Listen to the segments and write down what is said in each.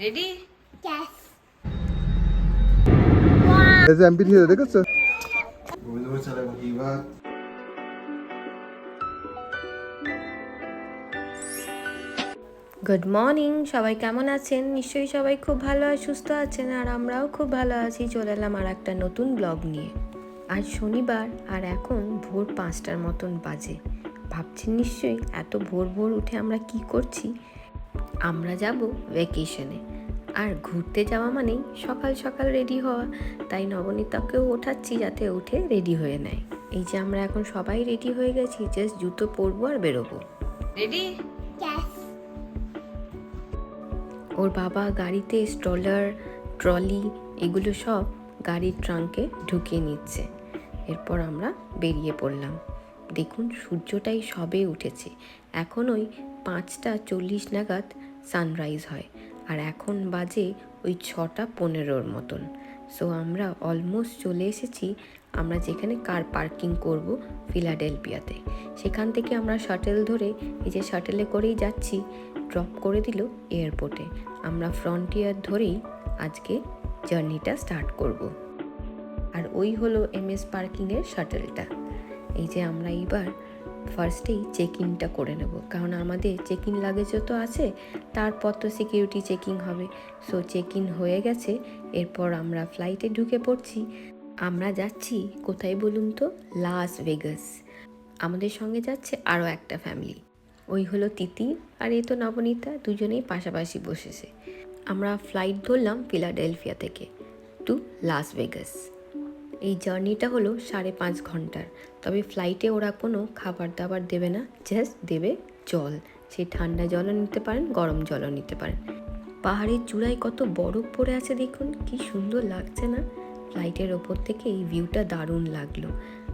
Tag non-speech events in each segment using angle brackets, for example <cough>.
Ready Yes. এই যে MP দেখেছ? কিবা গুড মর্নিং সবাই কেমন আছেন? নিশ্চয়ই সবাই খুব ভালো আর সুস্থ আছেন আর আমরাও খুব ভালো আছি। চলে এলাম আর একটা নতুন ব্লগ নিয়ে। আজ শনিবার আর এখন ভোর পাঁচটার মতন বাজে। ভাবছেন নিশ্চয়ই এত ভোর ভোর উঠে আমরা কি করছি? আমরা যাব ভ্যাকেশনে আর ঘুরতে যাওয়া মানেই সকাল সকাল রেডি হওয়া। তাই নবনীতাকেও ওঠাচ্ছি যাতে উঠে রেডি হয়ে নেয়। এই যে আমরা এখন সবাই রেডি হয়ে গেছি জাস্ট জুতো পরবো আর বেরোবো। রেডি ওর বাবা গাড়িতে স্ট্রলার ট্রলি এগুলো সব গাড়ির ট্রাঙ্কে ঢুকিয়ে নিচ্ছে। এরপর আমরা বেরিয়ে পড়লাম। দেখুন সূর্যটাই সবে উঠেছে। এখন ওই পাঁচটা চল্লিশ নাগাদ সানরাইজ হয়। আর এখন বাজে ওই ছটা পনেরোর মতন। সো আমরা অলমোস্ট চলে এসেছি। আমরা যেখানে কার পার্কিং করব ফিলাডেলফিয়াতে সেখান থেকে আমরা শাটেল ধরে এই যে শাটেলে করেই যাচ্ছি ড্রপ করে দিল এয়ারপোর্টে আমরা ফ্রন্টিয়ার ধরেই আজকে জার্নিটা স্টার্ট করব। আর ওই হলো এম এস পার্কিংয়ের শাটেলটা এই যে আমরা এইবার ফার্স্টেই চেক ইনটা করে নেব। কারণ আমাদের চেক ইন লাগেজও তো আছে, তারপর তো সিকিউরিটি চেকিং হবে। সো চেক ইন হয়ে গেছে, এরপর আমরা ফ্লাইটে ঢুকে পড়ছি। আমরা যাচ্ছি, কোথায় বলুন তো? লাস ভেগাস আমাদের সঙ্গে যাচ্ছে আরও একটা ফ্যামিলি ওই হলো তিতি আর এ তো নবনীতা, দুজনেই পাশাপাশি বসেছে। আমরা ফ্লাইট ধরলাম ফিলাডেলফিয়া থেকে টু লাস ভেগাস এই জার্নিটা হলো সাড়ে পাঁচ ঘণ্টার। তবে ফ্লাইটে ওরা কোনো খাবার দাবার দেবে না জাস্ট দেবে জল। সেই ঠান্ডা জলও নিতে পারেন, গরম জলও নিতে পারেন। পাহাড়ের চূড়ায় কত বরফ পড়ে আছে দেখুন, কি সুন্দর লাগছে না? ফ্লাইটের ওপর থেকে এই ভিউটা দারুণ লাগল।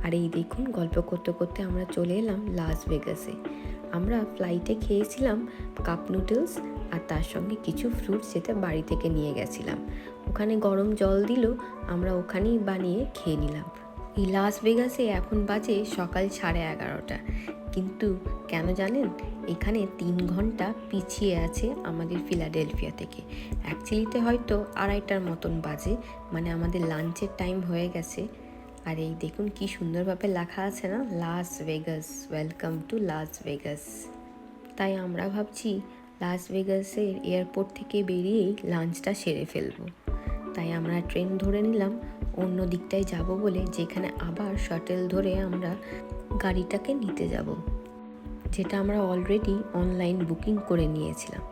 আর এই দেখুন, গল্প করতে করতে আমরা চলে এলাম লাস ভেগাসে আমরা ফ্লাইটে খেয়েছিলাম কাপ নুডলস আর তার সঙ্গে কিছু ফ্রুটস যেটা বাড়ি থেকে নিয়ে গেছিলাম। ওখানে গরম জল দিল, আমরা ওখানেই বানিয়ে খেয়ে নিলাম। এই লাস ভেগাসে এখন বাজে সকাল সাড়ে এগারোটা। কিন্তু কেন জানেন? এখানে তিন ঘণ্টা পিছিয়ে আছে আমাদের ফিলাডেলফিয়া থেকে। অ্যাকচুয়ালিতে হয়তো আড়াইটার মতন বাজে মানে আমাদের লাঞ্চের টাইম হয়ে গেছে। আর এই দেখুন কি সুন্দরভাবে লেখা আছে না? Las Vegas welcome to Las Vegas তাই আমরা ভাবছি লাস ভেগাসের এয়ারপোর্ট থেকে বেরিয়েই লাঞ্চটা সেরে ফেলব। তাই আমরা ট্রেন ধরে নিলাম। অন্য দিকটায় যাব বলে যেখানে আবার শাটেল ধরে আমরা গাড়িটাকে নিতে যাব। যেটা আমরা অলরেডি অনলাইন বুকিং করে নিয়েছিলাম।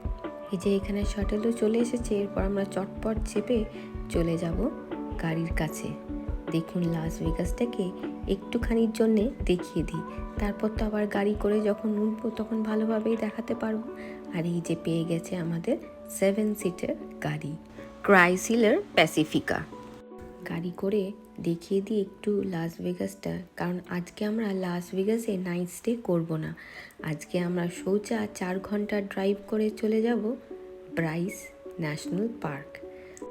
এই যে এখানে শাটেলও চলে এসেছে, এরপর আমরা চটপট চেপে চলে যাব গাড়ির কাছে। দেখুন লাস ভেগাসটাকে একটুখানির জন্যে দেখিয়ে দিই। তারপর তো আবার গাড়ি করে যখন উঠবো তখন ভালোভাবেই দেখাতে পারব। আর এই যে পেয়ে গেছে আমাদের সেভেন সিটের গাড়ি ক্রাইসিলার প্যাসিফিকা গাড়ি করে দেখিয়ে দিই একটু লাস ভেগাসটা কারণ আজকে আমরা লাস ভেগাসে নাইট স্টে করব না। আজকে আমরা সোজা চার ঘণ্টা ড্রাইভ করে চলে যাব ব্রাইস ন্যাশনাল পার্ক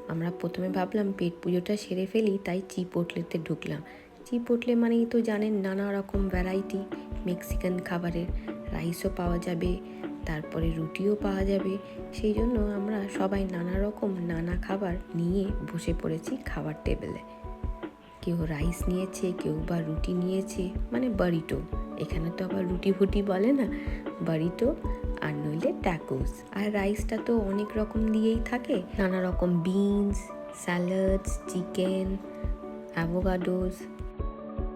আমরা প্রথমে ভাবলাম পেট পুজোটা সেরে ফেলি, তাই চিপোটলেতে ঢুকলাম। চিপোটলে মানেই তো জানেন নানা রকম ভ্যারাইটি মেক্সিকান খাবারের রাইসও পাওয়া যাবে তারপরে রুটিও পাওয়া যাবে। সেই জন্য আমরা সবাই নানা রকম নানা খাবার নিয়ে বসে পড়েছি খাবার টেবিলে। কেউ রাইস নিয়েছে, কেউ বা রুটি নিয়েছে মানে বাড়িটো। এখানে তো আবার রুটি ফুটি বলে না, বাড়িটো আর নইলে ট্যাকোস আর রাইসটা তো অনেক রকম দিয়েই থাকে। নানা রকম বিনস স্যালাডস চিকেন অ্যাভোগাডোস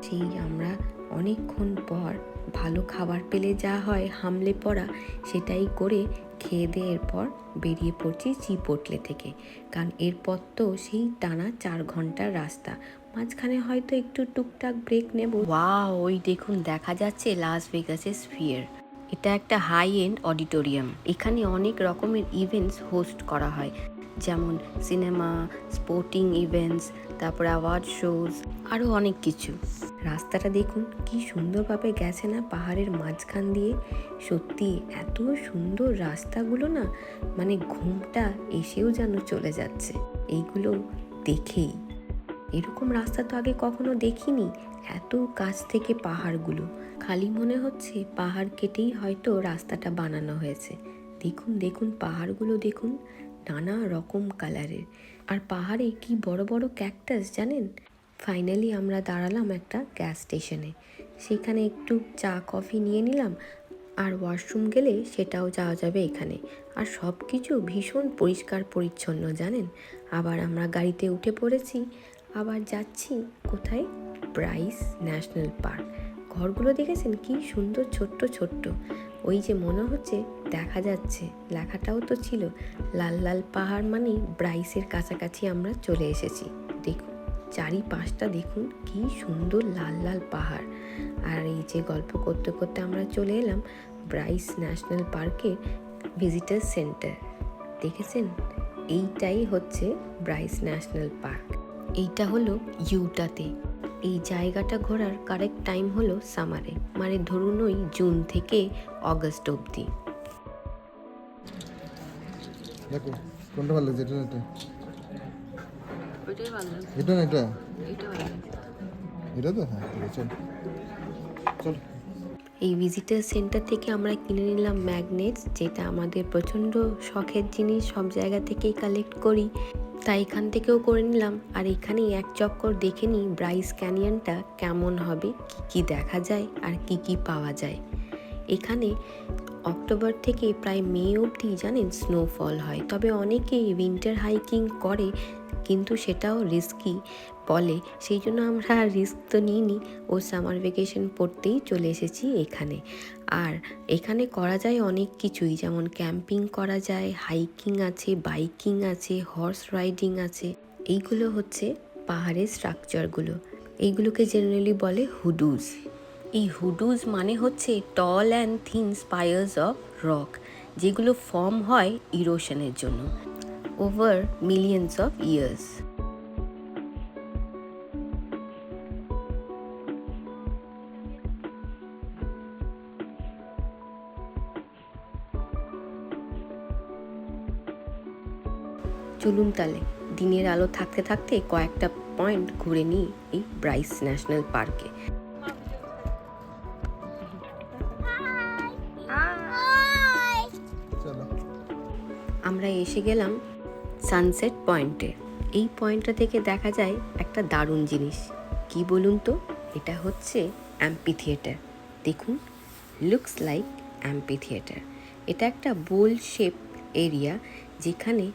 সেই আমরা অনেকক্ষণ পর ভালো খাবার পেলে যা হয়, হামলে পড়া, সেটাই করে খেয়ে দিয়ে এরপর বেরিয়ে পড়ছি চিপোটলে থেকে। কারণ এরপর তো সেই টানা চার ঘণ্টার রাস্তা। মাঝখানে হয়তো একটু টুকটাক ব্রেক নেব। ওয়াও, ওই দেখুন, দেখা যাচ্ছে লাস ভেগাসের স্ফিয়ার এটা একটা হাই এন্ড অডিটোরিয়াম এখানে অনেক রকমের ইভেন্টস হোস্ট করা হয়। যেমন সিনেমা স্পোর্টিং ইভেন্টস তারপর আওয়াজ, শোজ আরও অনেক কিছু। রাস্তাটা দেখুন, কি সুন্দরভাবে গেছে না পাহাড়ের মাঝখান দিয়ে। সত্যি এত সুন্দর রাস্তাগুলো না মানে ঘুমটা এসেও যেন চলে যাচ্ছে। এইগুলো দেখেই। এরকম রাস্তা তো আগে কখনো দেখিনি, এত কাছ থেকে পাহাড়গুলো। খালি মনে হচ্ছে পাহাড় কেটেই হয়তো রাস্তাটা বানানো হয়েছে। দেখুন দেখুন, পাহাড়গুলো দেখুন, নানা রকম কালারের আর পাহাড়ে কি বড় বড় ক্যাকটাস জানেন? ফাইনালি আমরা দাঁড়ালাম একটা গ্যাস স্টেশনে সেখানে একটু চা কফি নিয়ে নিলাম আর ওয়াশরুম গেলে সেটাও যাওয়া যাবে এখানে। আর সব কিছু ভীষণ পরিষ্কার পরিচ্ছন্ন, জানেন? আবার আমরা গাড়িতে উঠে পড়েছি, আবার যাচ্ছি কোথায়? ব্রাইস ন্যাশনাল পার্ক ঘরগুলো দেখেছেন? কি সুন্দর, ছোট্ট ছোট্ট। ওই যে মনে হচ্ছে দেখা যাচ্ছে, লেখাটাও তো ছিল। লাল লাল পাহাড় মানেই ব্রাইসের কাছাকাছি আমরা চলে এসেছি। দেখুন, চারিপাশটা দেখুন, কি সুন্দর লাল লাল পাহাড়। আর এই যে গল্প করতে করতে আমরা চলে এলাম ব্রাইস ন্যাশনাল পার্কের ভিজিটার সেন্টার। দেখেছেন? এইটাই হচ্ছে ব্রাইস ন্যাশনাল পার্ক। এইটা হলো ইউটাতে। এই জায়গাটা ঘোরার কারেক্ট টাইম হলো সামারে মানে ধরুন ওই জুন থেকে অগস্ট অবধি। দেখো কোনটা ভালো লাগছে এটা না এটা? ওইটাই ভালো লাগছে। এটা না এটা? এইটা ভালো লাগছে। এটা তো হ্যাঁ চল। চল। এই ভিজিটার সেন্টার থেকে আমরা কিনে নিলাম ম্যাগনেটস যেটা আমাদের প্রচণ্ড শখের জিনিস সব জায়গা থেকেই কালেক্ট করি। তাই এখান থেকেও করে নিলাম। আর এখানেই এক চক্কর দেখে নিই ব্রাইস ক্যানিয়নটা কেমন হবে, কি কি দেখা যায় আর কি কি পাওয়া যায়। এখানে অক্টোবর থেকে প্রায় মে অবধি জানেন স্নোফল হয়। তবে অনেকেই উইন্টার হাইকিং করে, কিন্তু সেটাও রিস্কি বলে। সেই জন্য আমরা রিস্ক তো নিইনি। ও সামার ভেকেশন পড়তেই চলে এসেছি এখানে। আর এখানে করা যায় অনেক কিছুই। যেমন ক্যাম্পিং করা যায় হাইকিং আছে বাইকিং আছে হর্স রাইডিং আছে। এইগুলো হচ্ছে পাহাড়ের স্ট্রাকচারগুলো এইগুলোকে জেনারেলি বলে হুডুজ এই হুডুজ মানে হচ্ছে tall and thin spires of rock যেগুলো ফর্ম হয় ইরোশনের জন্য ওভার মিলিয়ন্স অফ ইয়ার্স চলুন তাহলে, দিনের আলো থাকতে থাকতে কয়েকটা পয়েন্ট ঘুরে নিই এই ব্রাইস ন্যাশনাল পার্কে আমরা এসে গেলাম সানসেট পয়েন্টে এই পয়েন্টটা থেকে দেখা যায় একটা দারুণ জিনিস। কি বলুন তো? এটা হচ্ছে অ্যাম্পি থিয়েটার দেখুন লুকস লাইক অ্যাম্পি থিয়েটার এটা একটা বোল শেপ এরিয়া যেখানে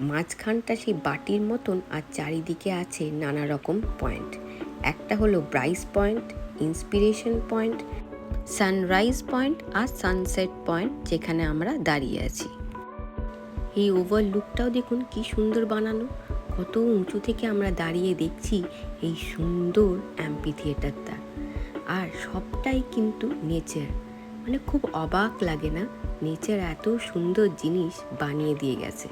মাঝখানটা সেই বাটির মতন আর চারিদিকে আছে নানা রকম পয়েন্ট একটা হলো Bryce point inspiration point sunrise point আর সানসেট পয়েন্ট যেখানে আমরা দাঁড়িয়ে আছি। এই ওভার লুকটাও দেখুন কি সুন্দর বানানো। কত উঁচু থেকে আমরা দাঁড়িয়ে দেখছি এই সুন্দর অ্যাম্পি থিয়েটারটা আর সবটাই কিন্তু নেচার। মানে খুব অবাক লাগে না? নেচার এত সুন্দর জিনিস বানিয়ে দিয়ে গেছে।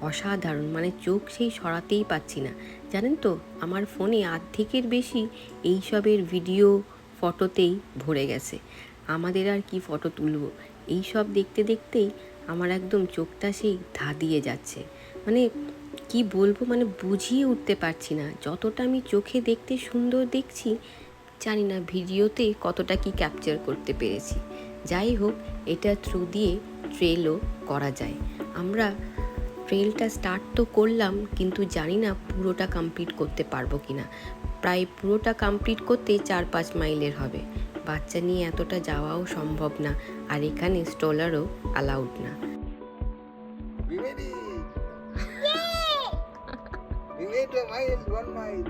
অসাধারণ মানে চোখ সেই সরাতেই পাচ্ছি না। জানেন তো, আমার ফোনে অর্ধেকের বেশি এইসবের ভিডিও ফটোতেই ভরে গেছে। আমাদের আর কি ফটো তুলবো? এই সব দেখতে দেখতেই আমার একদম চোখটা সেই ধা দিয়ে যাচ্ছে। মানে কি বলব মানে বুঝিয়ে উঠতে পারছি না। যতটা আমি চোখে দেখতে সুন্দর দেখছি, জানি না ভিডিওতে কতটা কি ক্যাপচার করতে পেরেছি। যাই হোক, এটা থ্রু দিয়ে ট্রেলও করা যায়। আমরা ট্রেলটা স্টার্ট তো করলাম, কিন্তু জানি না পুরোটা কমপ্লিট করতে পারব কি না প্রায় পুরোটা কমপ্লিট করতে চার পাঁচ মাইলের হবে। বাচ্চা নিয়ে এতটা যাওয়াও সম্ভব না, আর এখানে স্টলারও অ্যালাউড না। One mile.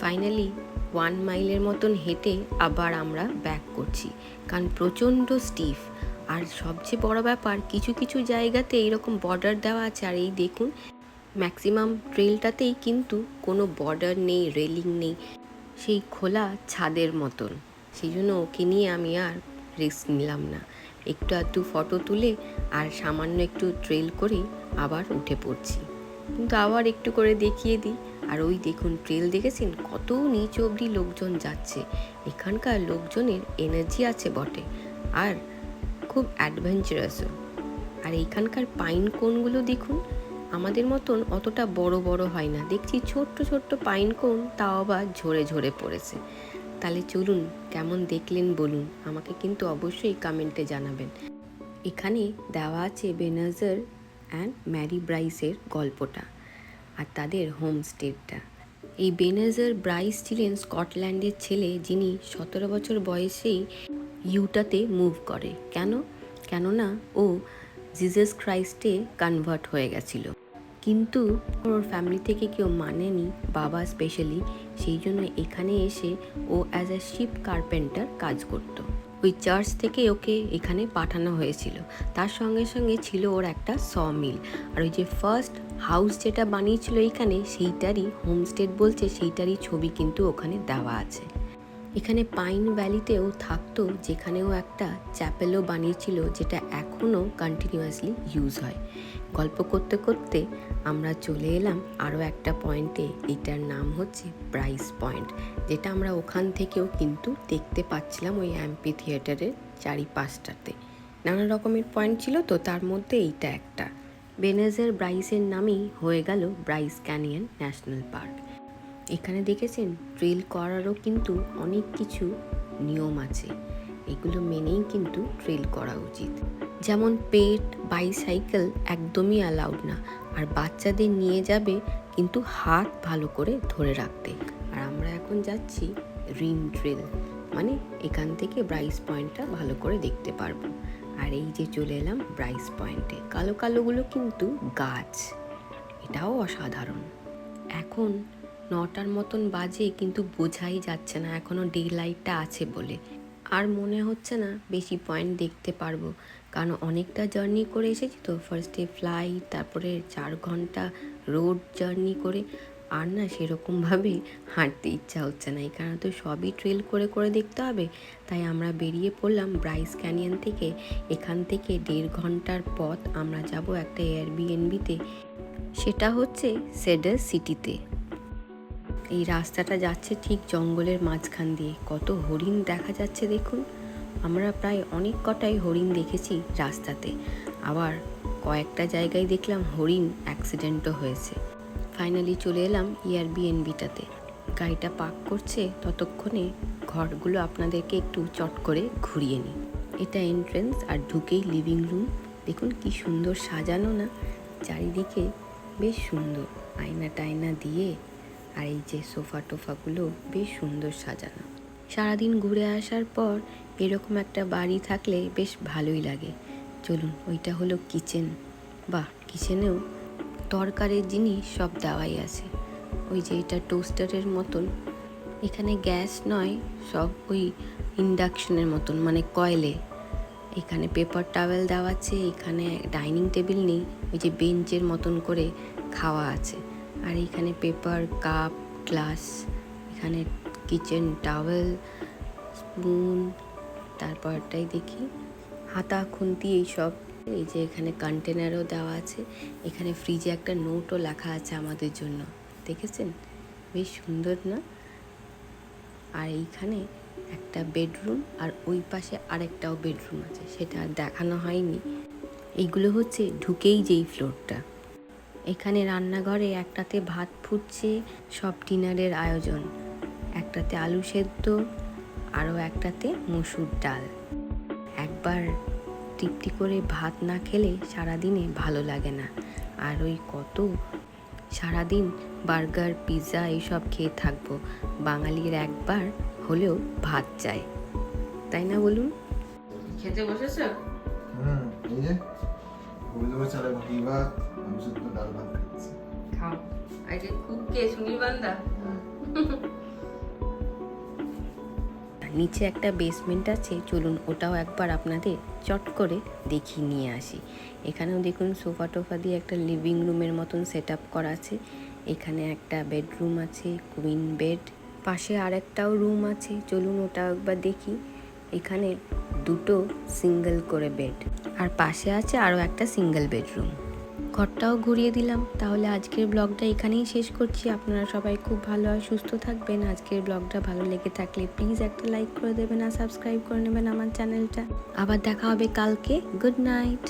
ফাইনালি ওয়ান মাইলের মতন হেঁটে আবার আমরা ব্যাক করছি। কারণ প্রচণ্ড স্টিফ আর সবচেয়ে বড় ব্যাপার কিছু কিছু জায়গাতে এরকম বর্ডার দেওয়া আছে। আর এই দেখুন ম্যাক্সিমাম ট্রেলটাতেই কিন্তু কোনো বর্ডার নেই রেলিং নেই। সেই খোলা ছাদের মতন। সেই জন্য ওকে নিয়ে আমি আর রিস্ক নিলাম না। একটু আধটু ফটো তুলে আর সামান্য একটু ট্রেল করে আবার উঠে পড়ছি। কিন্তু আবার একটু করে দেখিয়ে দিই। আর ওই দেখুন ট্রেল দেখেছেন? কত নিচ অবধি লোকজন যাচ্ছে। এখানকার লোকজনের এনার্জি আছে বটে। আর খুব অ্যাডভেঞ্চারাসও আর এইখানকার পাইন কোনগুলো দেখুন, আমাদের মতন অতটা বড় বড় হয় না। দেখছি ছোট্ট ছোট্ট পাইন কোন তাও আবার ঝরে ঝরে পড়েছে। তাহলে চলুন, কেমন দেখলেন বলুন? আমাকে কিন্তু অবশ্যই কমেন্টে জানাবেন। এখানে দেওয়া আছে বেনাজার অ্যান্ড ম্যারি ব্রাইসের গল্পটা আর তাদের হোমস্টেটা এই বেনেজার ব্রাইস ছিলেন স্কটল্যান্ডের ছেলে যিনি সতেরো বছর বয়সেই ইউটাতে মুভ করে। কেন? কেননা ও জিজাস ক্রাইস্টে কনভার্ট হয়ে গেছিল। কিন্তু ওর ফ্যামিলি থেকে কেউ মানেনি বাবা স্পেশালি সেই জন্য এখানে এসে ও অ্যাজ আ শিপ কার্পেন্টার কাজ করতো। ওই চার্চ থেকে ওকে এখানে পাঠানো হয়েছিল। তার সঙ্গে সঙ্গে ছিল ওর একটা স মিল আর ওই যে ফার্স্ট হাউস যেটা বানিয়েছিল এখানে, সেইটারই হোমস্টেড বলছে, সেইটারই ছবি কিন্তু ওখানে দেওয়া আছে। এখানে পাইন ভ্যালিতেও থাকতো, যেখানেও একটা চ্যাপেলও বানিয়েছিল, যেটা এখনও কন্টিনিউয়াসলি ইউজ হয়। গল্প করতে করতে আমরা চলে এলাম আরও একটা পয়েন্টে। এটার নাম হচ্ছে ব্রাইস পয়েন্ট যেটা আমরা ওখান থেকেও কিন্তু দেখতে পাচ্ছিলাম ওই অ্যাম্পি থিয়েটারের চারিপাশটাতে। নানা রকমের পয়েন্ট ছিল তো তার মধ্যে এইটা একটা। বেনেজের ব্রাইসের নামেই হয়ে গেল ব্রাইস ক্যানিয়ন ন্যাশনাল পার্ক এখানে দেখেছেন ট্রেল করারও কিন্তু অনেক কিছু নিয়ম আছে। এগুলো মেনেই কিন্তু ট্রেল করা উচিত। যেমন পেট, বাইসাইকেল একদমই অ্যালাউড না। আর বাচ্চাদের নিয়ে যাবে কিন্তু হাত ভালো করে ধরে রাখতে। আর আমরা এখন যাচ্ছি রিন ট্রেল মানে এখান থেকে ব্রাইস পয়েন্টটা ভালো করে দেখতে পারব। আর এই যে চলে এলাম ব্রাইস পয়েন্টে। কালো কালোগুলো কিন্তু গাছ, এটাও অসাধারণ। এখন নটার মতন বাজে কিন্তু বোঝাই যাচ্ছে না এখনও ডে লাইটটা আছে বলে। আর মনে হচ্ছে না বেশি পয়েন্ট দেখতে পারব। কারণ অনেকটা জার্নি করে এসেছি তো। ফার্স্টে ফ্লাইট তারপরে চার ঘণ্টা রোড জার্নি করে। আর না সেরকমভাবে হাঁটতে ইচ্ছা হচ্ছে না। এই কারণে তো সবই ট্রেল করে করে দেখতে হবে। তাই আমরা বেরিয়ে পড়লাম ব্রাইস ক্যানিয়ন থেকে। এখান থেকে দেড় ঘণ্টার পথ আমরা যাব একটা এয়ারবিএনবিতে সেটা হচ্ছে সেডার সিটিতে এই রাস্তাটা যাচ্ছে ঠিক জঙ্গলের মাঝখান দিয়ে। কত হরিণ দেখা যাচ্ছে দেখুন। আমরা প্রায় অনেক কটাই হরিণ দেখেছি রাস্তাতে। আবার কয়েকটা জায়গায় দেখলাম হরিণ অ্যাক্সিডেন্টও হয়েছে। ফাইনালি চলে এলাম ইয়ারবিএনবিটাতে গাড়িটা পার্ক করছে, ততক্ষণে ঘরগুলো আপনাদেরকে একটু চট করে ঘুরিয়ে নিই। এটা এন্ট্রেন্স আর ঢুকেই লিভিং রুম দেখুন কি সুন্দর সাজানো না? চারিদিকে বেশ সুন্দর। আয়না টায়না দিয়ে আর এই যে সোফা টোফাগুলো বেশ সুন্দর সাজানো। সারাদিন ঘুরে আসার পর এরকম একটা বাড়ি থাকলে বেশ ভালোই লাগে। চলুন, ওইটা হলো কিচেন। বা কিচেনেও তরকারের জিনিস সব দেওয়াই আছে। ওই যে এটা টোস্টারের মতন। এখানে গ্যাস নয়, সব ওই ইন্ডাকশনের মতন মানে কয়েলে। এখানে পেপার টাওয়েল দেওয়া আছে, এখানে ডাইনিং টেবিল নেই, ওই যে বেঞ্চের মতন করে খাওয়া আছে। আর এখানে পেপার, কাপ, গ্লাস, এখানে কিচেন টাওয়েল, স্পুন তারপরটাই দেখি। হাতা খুন্তি এইসব। এই যে এখানে কন্টেনারও দেওয়া আছে। এখানে ফ্রিজে একটা নোটও লেখা আছে আমাদের জন্য। দেখেছেন? বেশ সুন্দর, না? আর এইখানে একটা বেডরুম আর ওই পাশে আরেকটাও বেডরুম আছে। সেটা আর দেখানো হয়নি। এইগুলো হচ্ছে ঢুকেই যেই ফ্লোরটা এখানে রান্নাঘরে একটাতে ভাত ফুটছে, সব ডিনারের আয়োজন। একটাতে আলু সেদ্ধ আরও একটাতে মসুর ডাল। একবার তৃপ্তি করে ভাত না খেলে সারাদিনে ভালো লাগে না। আর ওই কত সারাদিন বার্গার পিৎজা এইসব খেয়ে থাকব। বাঙালির একবার হলেও ভাত চাই। তাই না বলুন? খেতে বসেছো? হুম এই যে ভাত আমি শুধু ডাল ভাত খাচ্ছি। খাও। আজকে খুব কে সুনীল বান্দা? হ্যাঁ। <laughs> নিচে একটা বেসমেন্ট আছে, চলুন ওটাও একবার আপনাদের চট করে দেখিয়ে নিয়ে আসি। এখানেও দেখুন সোফা টোফা দিয়ে একটা লিভিং রুমের মতন সেট করা আছে। এখানে একটা বেডরুম আছে কুইন বেড পাশে আর একটাও রুম আছে, চলুন ওটাও একবার দেখি। এখানে দুটো সিঙ্গেল করে বেড আর পাশে আছে আরও একটা সিঙ্গেল বেডরুম ঘরটাও ঘুরিয়ে দিলাম। তাহলে আজকের ব্লগটা এখানেই শেষ করছি। আপনারা সবাই খুব ভালো আর সুস্থ থাকবেন। আজকের ব্লগটা ভালো লেগে থাকলে প্লিজ একটা লাইক করে দেবেন আর সাবস্ক্রাইব করে নেবেন আমার চ্যানেলটা। আবার দেখা হবে কালকে। Good night.